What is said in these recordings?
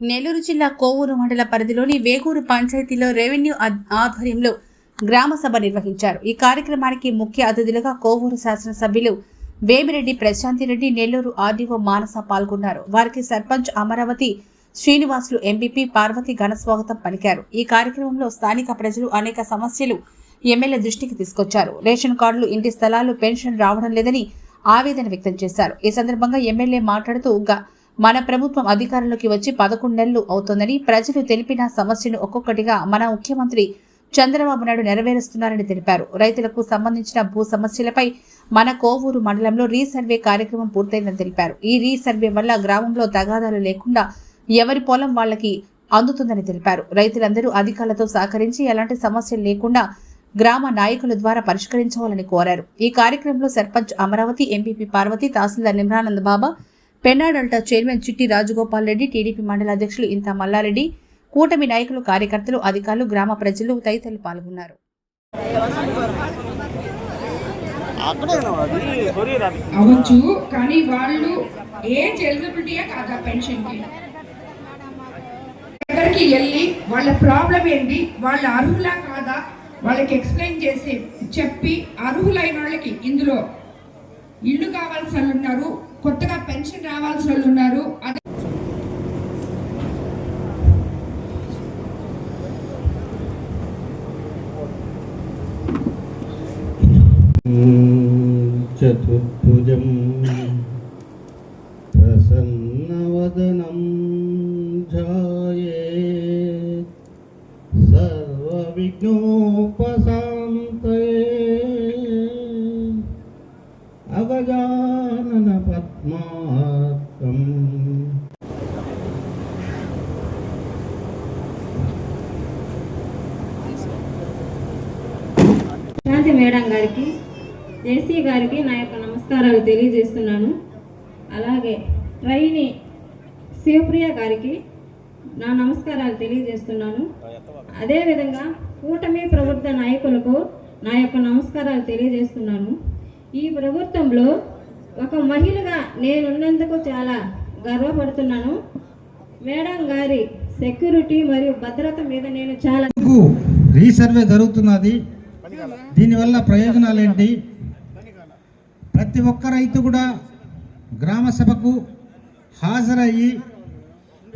నెల్లూరు జిల్లా కోవూరు మండల పరిధిలోని వేగూరు పంచాయతీలో రెవెన్యూ ఆధ్వర్యంలో గ్రామ సభ నిర్వహించారు. ఈ కార్యక్రమానికి ముఖ్య అతిథులుగా కోవూరు శాసనసభ్యులు వేమిరెడ్డి ప్రశాంతిరెడ్డి నెల్లూరు ఆర్డీఓ మానస పాల్గొన్నారు. వారికి సర్పంచ్ అమరావతి శ్రీనివాసులు ఎంపీపీ పార్వతి ఘనస్వాగతం పలికారు. ఈ కార్యక్రమంలో స్థానిక ప్రజలు అనేక సమస్యలు ఎమ్మెల్యే దృష్టికి తీసుకొచ్చారు. రేషన్ కార్డులు ఇంటి స్థలాలు పెన్షన్ రావడం లేదని ఆవేదన వ్యక్తం చేశారు. ఈ సందర్భంగా ఎమ్మెల్యే మాట్లాడుతూ గా మన ప్రభుత్వం అధికారంలోకి వచ్చి పదకొండు నెలలు అవుతోందని ప్రజలు తెలిపిన సమస్యను ఒక్కొక్కటిగా మన ముఖ్యమంత్రి చంద్రబాబు నాయుడు నెరవేరుస్తున్నారని తెలిపారు. రైతులకు సంబంధించిన భూ సమస్యలపై మన కోవూరు మండలంలో రీసర్వే కార్యక్రమం పూర్తయిందని తెలిపారు. ఈ రీసర్వే వల్ల గ్రామంలో తగాదాలు లేకుండా ఎవరి పొలం వాళ్ళకి అందుతుందని తెలిపారు. రైతులందరూ అధికారులతో సహకరించి ఎలాంటి సమస్యలు లేకుండా గ్రామ నాయకుల ద్వారా పరిష్కరించాలని కోరారు. ఈ కార్యక్రమంలో sarpanch Amaravathi MPP Parvathi tahsildar Nimranand Baba Penna Delta chairman Chitti Rajagopal Reddy TDP మండల అధ్యక్షులు ఇంత మల్లారెడ్డి కూటమి నాయకులు కార్యకర్తలు అధికారులు గ్రామ ప్రజలు తదితరులు పాల్గొన్నారు. అవ్వచ్చు కానీ వాళ్ళు ఏజ్ ఎలిజిబిలిటీయే కాదా పెన్షన్కి దగ్గరికి వెళ్ళి వాళ్ళ ప్రాబ్లం ఏంటి వాళ్ళ అర్హులా కాదా వాళ్ళకి ఎక్స్ప్లెయిన్ చేసి చెప్పి అర్హులైన వాళ్ళకి ఇందులో ఇల్లు కావాల్సిన వాళ్ళు ఉన్నారు కొత్తగా పెన్షన్ రావాల్సిన వాళ్ళు ఉన్నారు. చతుర్భుజం ప్రసన్నవదనం జాయే సర్వ విఘ్నోపశాంతయే అగజానన పద్మార్కం శాంతి మేడం గారికి జేసీ గారికి నా యొక్క నమస్కారాలు తెలియజేస్తున్నాను. అలాగే ట్రైని శివప్రియ గారికి నా నమస్కారాలు తెలియజేస్తున్నాను. అదేవిధంగా కూటమి ప్రభుత్వ నాయకులకు నా యొక్క నమస్కారాలు తెలియజేస్తున్నాను. ఈ ప్రభుత్వంలో ఒక మహిళగా నేనున్నందుకు చాలా గర్వపడుతున్నాను. మేడం గారి సెక్యూరిటీ మరియు భద్రత మీద నేను చాలా రీసర్వే జరుగుతున్నది. దీనివల్ల ప్రయోజనాలు ఏంటి? ప్రతి ఒక్క రైతు కూడా గ్రామ సభకు హాజరయ్యి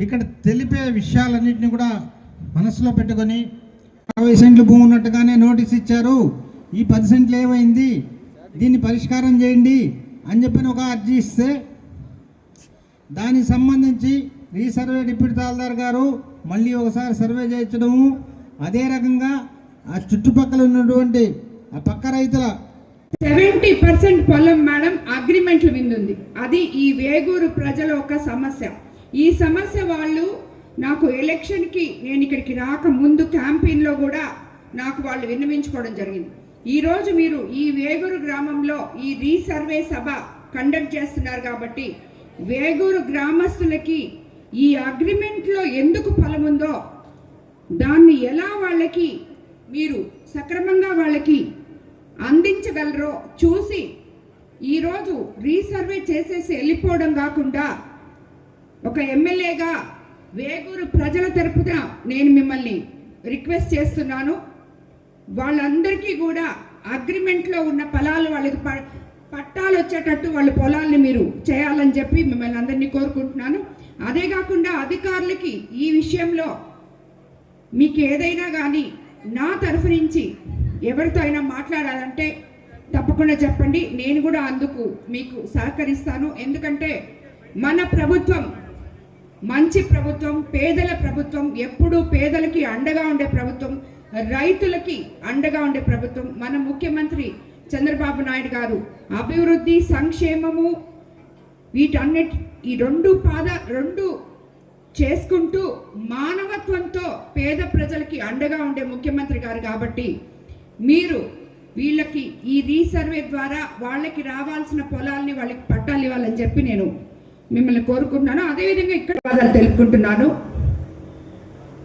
ఇక్కడ తెలిపే విషయాలన్నింటినీ కూడా మనసులో పెట్టుకొని అరవై సెంట్లు భూమి ఉన్నట్టుగానే నోటీస్ ఇచ్చారు. ఈ పది సెంట్లు ఏమైంది? దీన్ని పరిష్కారం చేయండి అని చెప్పిన ఒక అర్జీ ఇస్తే దానికి సంబంధించి రీసర్వే డిప్యూటీ తహసీల్దార్ గారు మళ్ళీ ఒకసారి సర్వే చేయించడము. అదే రకంగా ఆ చుట్టుపక్కల ఉన్నటువంటి ఆ పక్క రైతుల సెవెంటీ పర్సెంట్ పొలం మేడం అగ్రిమెంట్లు విందుంది. అది ఈ వేగూరు ప్రజల ఒక సమస్య. ఈ సమస్య వాళ్ళు నాకు ఎలక్షన్కి నేను ఇక్కడికి రాక ముందు క్యాంపెయిన్లో కూడా నాకు వాళ్ళు విన్నవించుకోవడం జరిగింది. ఈరోజు మీరు ఈ వేగూరు గ్రామంలో ఈ రీసర్వే సభ కండక్ట్ చేస్తున్నారు కాబట్టి వేగూరు గ్రామస్తులకి ఈ అగ్రిమెంట్లో ఎందుకు ఫలం ఉందో దాన్ని ఎలా వాళ్ళకి మీరు సక్రమంగా వాళ్ళకి అందించగలరో చూసి ఈరోజు రీసర్వే చేసేసి వెళ్ళిపోవడం కాకుండా ఒక ఎమ్మెల్యేగా వేగూరు ప్రజల తరపున నేను మిమ్మల్ని రిక్వెస్ట్ చేస్తున్నాను. వాళ్ళందరికీ కూడా అగ్రిమెంట్లో ఉన్న పొలాలు వాళ్ళకి ప- పట్టాలు వచ్చేటట్టు వాళ్ళ పొలాల్ని మీరు చేయాలని చెప్పి మిమ్మల్ని అందరినీ కోరుకుంటున్నాను. అదే కాకుండా అధికారులకి ఈ విషయంలో మీకు ఏదైనా కానీ నా తరఫు నుంచి ఎవరితో అయినా మాట్లాడాలంటే తప్పకుండా చెప్పండి. నేను కూడా అందుకు మీకు సహకరిస్తాను. ఎందుకంటే మన ప్రభుత్వం మంచి ప్రభుత్వం పేదల ప్రభుత్వం ఎప్పుడూ పేదలకి అండగా ఉండే ప్రభుత్వం. రైతులకి అండగా ఉండే ప్రభుత్వం మన ముఖ్యమంత్రి చంద్రబాబు నాయుడు గారు. అభివృద్ధి సంక్షేమము వీటన్నిటి ఈ రెండు పాద రెండు చేసుకుంటూ మానవత్వంతో పేద ప్రజలకి అండగా ఉండే ముఖ్యమంత్రి గారు కాబట్టి మీరు వీళ్ళకి ఈ రీసర్వే ద్వారా వాళ్ళకి రావాల్సిన పొలాల్ని వాళ్ళకి పట్టాలు ఇవ్వాలని చెప్పి నేను మిమ్మల్ని కోరుకుంటున్నాను. అదేవిధంగా ఇక్కడ తెలుపుకుంటున్నాను.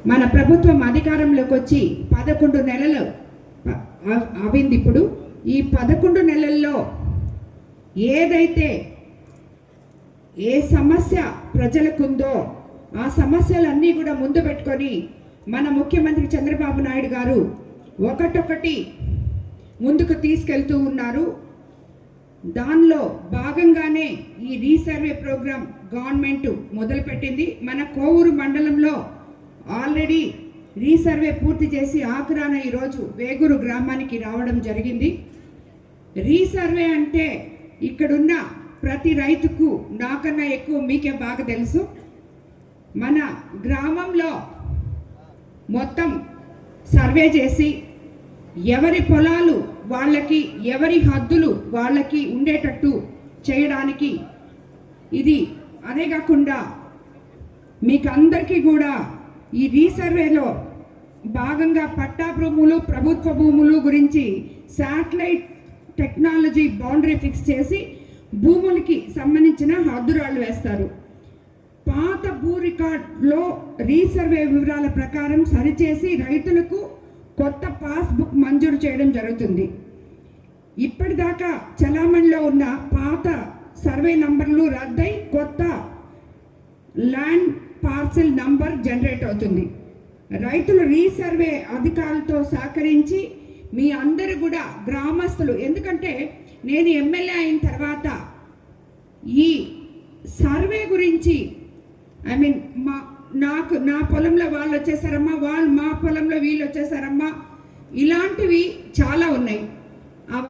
మన ప్రభుత్వం అధికారంలోకి వచ్చి పదకొండు నెలలు అవింది ఇప్పుడు. ఈ పదకొండు నెలల్లో ఏదైతే ఏ సమస్య ప్రజలకుందో ఆ సమస్యలన్నీ కూడా ముందు పెట్టుకొని మన ముఖ్యమంత్రి చంద్రబాబు నాయుడు గారు ఒకటొకటి ముందుకు తీసుకెళ్తూ ఉన్నారు. దానిలో భాగంగానే ఈ రీసర్వే ప్రోగ్రాం గవర్నమెంట్ మొదలుపెట్టింది. మన కోవూరు మండలంలో ఆల్రెడీ రీసర్వే పూర్తి చేసి ఆఖరాన ఈరోజు వేగూరు గ్రామానికి రావడం జరిగింది. రీసర్వే అంటే ఇక్కడున్న ప్రతి రైతుకు నాకన్నా ఎక్కువ మీకే బాగా తెలుసు. మన గ్రామంలో మొత్తం సర్వే చేసి ఎవరి పొలాలు వాళ్ళకి ఎవరి హద్దులు వాళ్ళకి ఉండేటట్టు చేయడానికి ఇది అదే కాకుండా మీకు అందరికీ కూడా ఈ రీసర్వేలో భాగంగా పట్టా భూములు ప్రభుత్వ భూములు గురించి శాటిలైట్ టెక్నాలజీ బౌండరీ ఫిక్స్ చేసి భూములకి సంబంధించిన హద్దురాళ్ళు వేస్తారు. పాత భూ రికార్డులో రీసర్వే వివరాల ప్రకారం సరిచేసి రైతులకు కొత్త పాస్బుక్ మంజూరు చేయడం జరుగుతుంది. ఇప్పటిదాకా చలామణిలో ఉన్న పాత సర్వే నంబర్లు రద్దై కొత్త ల్యాండ్ పార్సెల్ నంబర్ జనరేట్ అవుతుంది. రైతులు రీసర్వే అధికారులతో సహకరించి మీ అందరూ కూడా గ్రామస్తులు. ఎందుకంటే నేను ఎమ్మెల్యే అయిన తర్వాత ఈ సర్వే గురించి ఐ మీన్ మా నాకు నా పొలంలో వాళ్ళు వచ్చేసారమ్మా వాళ్ళు మా పొలంలో వీళ్ళు వచ్చేసారమ్మా ఇలాంటివి చాలా ఉన్నాయి.